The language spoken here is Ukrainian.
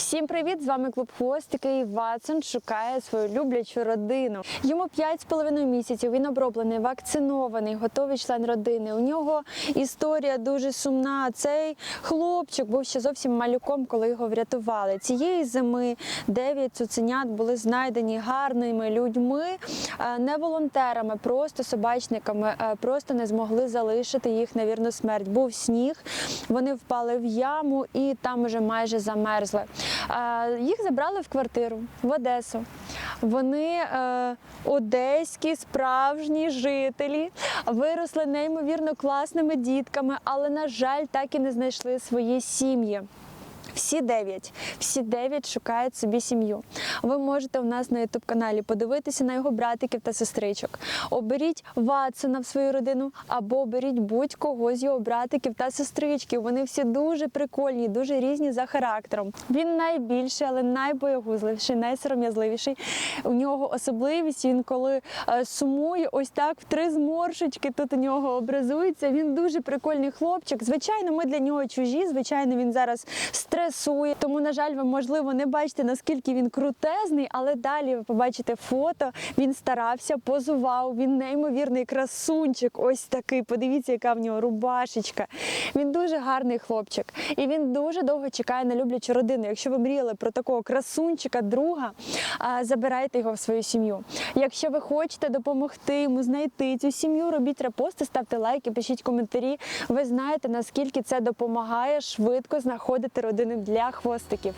Всім привіт! З вами клуб Хвостики і Ватсон шукає свою люблячу родину. Йому 5,5 місяців. Він оброблений, вакцинований, готовий член родини. У нього історія дуже сумна. Цей хлопчик був ще зовсім малюком, коли його врятували. Цієї зими 9 цуценят були знайдені гарними людьми, е, не волонтерами, просто собачниками, е, просто не змогли залишити їх на вірну смерть. Був сніг, вони впали в яму і там уже майже замерзли. Їх забрали в квартиру в Одесу. Вони е, одеські справжні жителі, виросли неймовірно класними дітками, але, на жаль, так і не знайшли свої сім'ї. Всі дев'ять, всі дев'ять шукають собі сім'ю. Ви можете у нас на ютуб каналі подивитися на його братиків та сестричок. Оберіть Ватсона в свою родину або оберіть будь-кого з його братиків та сестричків. Вони всі дуже прикольні, дуже різні за характером. Він найбільший, але найбоягузливіший, найсором'язливіший. У нього особливість. Він коли е, сумує, ось так в три зморшечки тут у нього образується. Він дуже прикольний хлопчик. Звичайно, ми для нього чужі. Звичайно, він зараз стресує. Тому, на жаль, ви можливо не бачите наскільки він крутезний, але далі ви побачите фото. Він старався, позував. Він неймовірний красунчик. Ось такий. Подивіться, яка в нього рубашечка. Він дуже гарний хлопчик, і він дуже довго чекає на люблячу родину. Якщо ви мріяли про такого красунчика, друга, забирайте його в свою сім'ю. Якщо ви хочете допомогти йому знайти цю сім'ю, робіть репости, ставте лайки, пишіть коментарі. Ви знаєте наскільки це допомагає швидко знаходити родини для хвостиків.